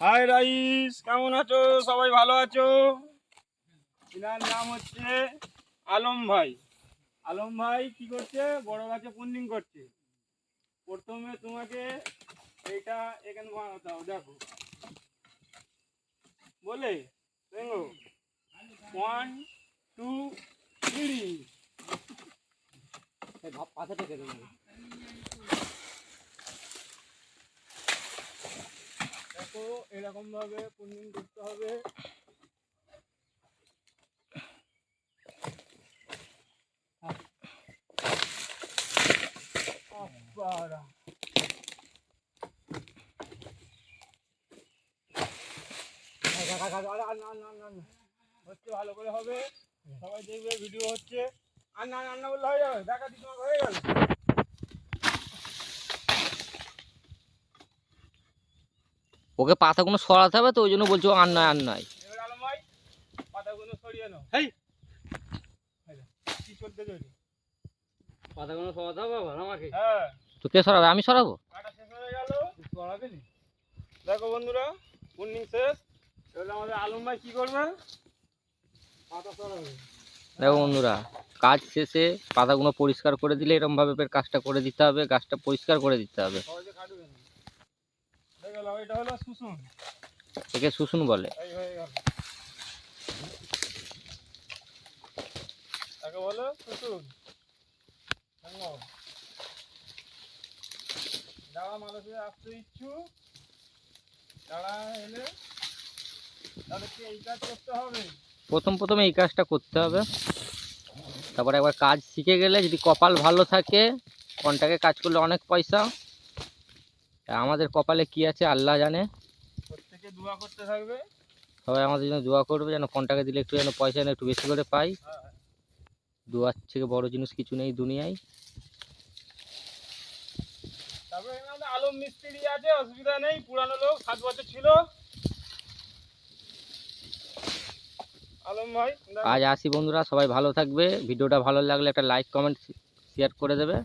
High rice, কেমন আছো? সবাই ভালো আছো? এনার নাম হচ্ছে আলম ভাই। আলম ভাই কি করছে? বড় গাছে পুন্ডিং করছে। প্রথমে তোমাকে এইটা এখানে বানাতে হবে, দেখো। বলে, দেখো। ওয়ান টু থ্রি পাশে টেকে দেবো। দেখো, এরকম ভাবে পুন্ডিং করতে হবে। হচ্ছে ভালো করে হবে। সবাই দেখবে ভিডিও হচ্ছে। আর না রান্না বললে হয়ে যাবে। দেখা দি তোমার হয়ে গেল। ওকে পাতাগুলো সরাতে হবে তো ওই জন্য বলছো আর নয় আর নয়। পাতাগুলো সরিয়ে নাও হেই। এই দেখো, কি চলতে চলছে? পাতাগুলো সরাতে হবে আমাকে? হ্যাঁ। তো কে সরাবে? আমি সরাবো? দেখো বন্ধুরা পুন্ডিং শেষ। এবার আমাদের আলম ভাই কি করবে? পাতা সরাবে। দেখো বন্ধুরা কাজ শেষে পাতাগুলো পরিষ্কার করে দিলে এরকমভাবে ফের কাজটা করে দিতে হবে গাছটা পরিষ্কার করে দিতে হবে সহজে কাটবে না হয়ে গেল এটা হলো শুশুন। একে শুশুন বলে। এই হয়ে গেল। তাকে বলো শুশুন। যারা মানুষের আসতে ইচ্ছু। তারা এলে। তাদেরকে এই কাজ করতে হবে? প্রথম প্রথমে এই কাজটা করতে হবে। তারপরে একবার কাজ শিখে গেলে যদি কপাল ভালো থাকে কন্টাকে কাজ করলে অনেক পয়সা। আমাদের কপালে কি আছে আল্লাহ জানে। প্রত্যেকে দোয়া করতে থাকবে। সবাই আমাদের জন্য দোয়া করবে যেন কন্টাকে দিলে একটু যেন পয়সা যেন একটু বেশি করে পাই। হ্যাঁ। দোয়ার থেকে বড় জিনিস কিছু নেই দুনিয়ায়। তারপরে এখানে আলম মিস্ত্রি আছে অসুবিধা নেই পুরানো লোক সাত বছর ছিল। আলম ভাই আজ আসি বন্ধুরা সবাই ভালো থাকবে। ভিডিওটা ভালো লাগলে একটা লাইক কমেন্ট শেয়ার করে দেবে।